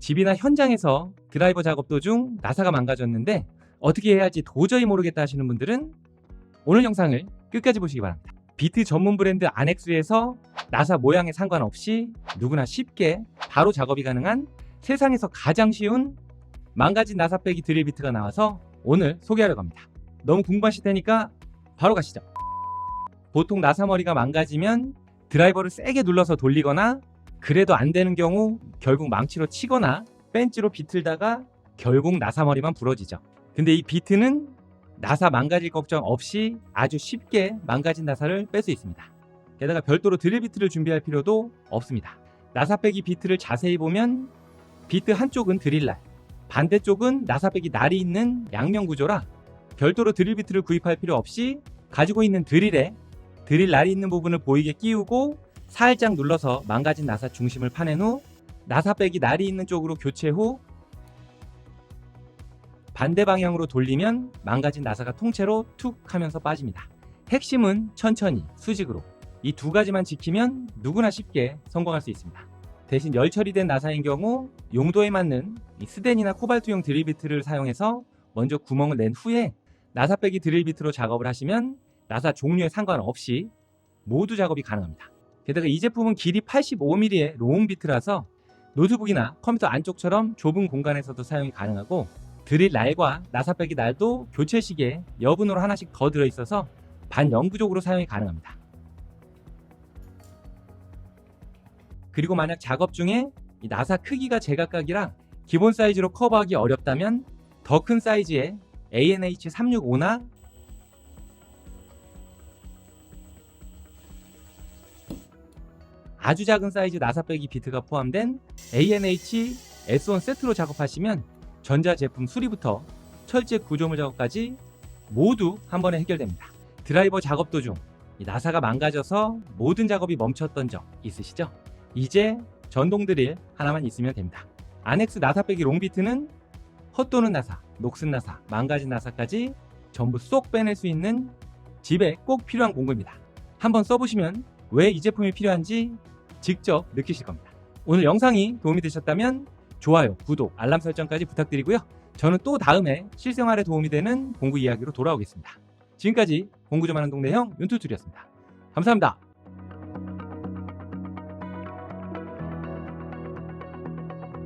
집이나 현장에서 드라이버 작업 도중 나사가 망가졌는데 어떻게 해야 할지 도저히 모르겠다 하시는 분들은 오늘 영상을 끝까지 보시기 바랍니다. 비트 전문 브랜드 아넥스에서 나사 모양에 상관없이 누구나 쉽게 바로 작업이 가능한 세상에서 가장 쉬운 망가진 나사 빼기 드릴 비트가 나와서 오늘 소개하려고 합니다. 너무 궁금하실 테니까 바로 가시죠. 보통 나사 머리가 망가지면 드라이버를 세게 눌러서 돌리거나 그래도 안 되는 경우 결국 망치로 치거나 벤치로 비틀다가 결국 나사 머리만 부러지죠. 근데 이 비트는 나사 망가질 걱정 없이 아주 쉽게 망가진 나사를 뺄 수 있습니다. 게다가 별도로 드릴 비트를 준비할 필요도 없습니다. 나사 빼기 비트를 자세히 보면 비트 한쪽은 드릴날, 반대쪽은 나사 빼기 날이 있는 양면 구조라 별도로 드릴 비트를 구입할 필요 없이 가지고 있는 드릴에 드릴 날이 있는 부분을 보이게 끼우고 살짝 눌러서 망가진 나사 중심을 파낸 후 나사 빼기 날이 있는 쪽으로 교체 후 반대 방향으로 돌리면 망가진 나사가 통째로 툭 하면서 빠집니다. 핵심은 천천히 수직으로 이 두 가지만 지키면 누구나 쉽게 성공할 수 있습니다. 대신 열 처리된 나사인 경우 용도에 맞는 이 스덴이나 코발트용 드릴 비트를 사용해서 먼저 구멍을 낸 후에 나사 빼기 드릴 비트로 작업을 하시면 나사 종류에 상관없이 모두 작업이 가능합니다. 게다가 이 제품은 길이 85mm의 롱 비트라서 노트북이나 컴퓨터 안쪽처럼 좁은 공간에서도 사용이 가능하고 드릴 날과 나사 빼기 날도 교체 시기에 여분으로 하나씩 더 들어있어서 반영구적으로 사용이 가능합니다. 그리고 만약 작업 중에 이 나사 크기가 제각각이라 기본 사이즈로 커버하기 어렵다면 더 큰 사이즈의 ANH 365나 아주 작은 사이즈 나사 빼기 비트가 포함된 ANH S1 세트로 작업하시면 전자 제품 수리부터 철제 구조물 작업까지 모두 한 번에 해결됩니다. 드라이버 작업 도중 이 나사가 망가져서 모든 작업이 멈췄던 적 있으시죠? 이제 전동 드릴 하나만 있으면 됩니다. 아넥스 나사 빼기 롱비트는 헛도는 나사, 녹슨 나사, 망가진 나사까지 전부 쏙 빼낼 수 있는 집에 꼭 필요한 공구입니다. 한번 써보시면 왜 이 제품이 필요한지 직접 느끼실 겁니다. 오늘 영상이 도움이 되셨다면 좋아요, 구독, 알람 설정까지 부탁드리고요. 저는 또 다음에 실생활에 도움이 되는 공구 이야기로 돌아오겠습니다. 지금까지 공구 좀 하는 동네 형 윤투툴이었습니다. 감사합니다.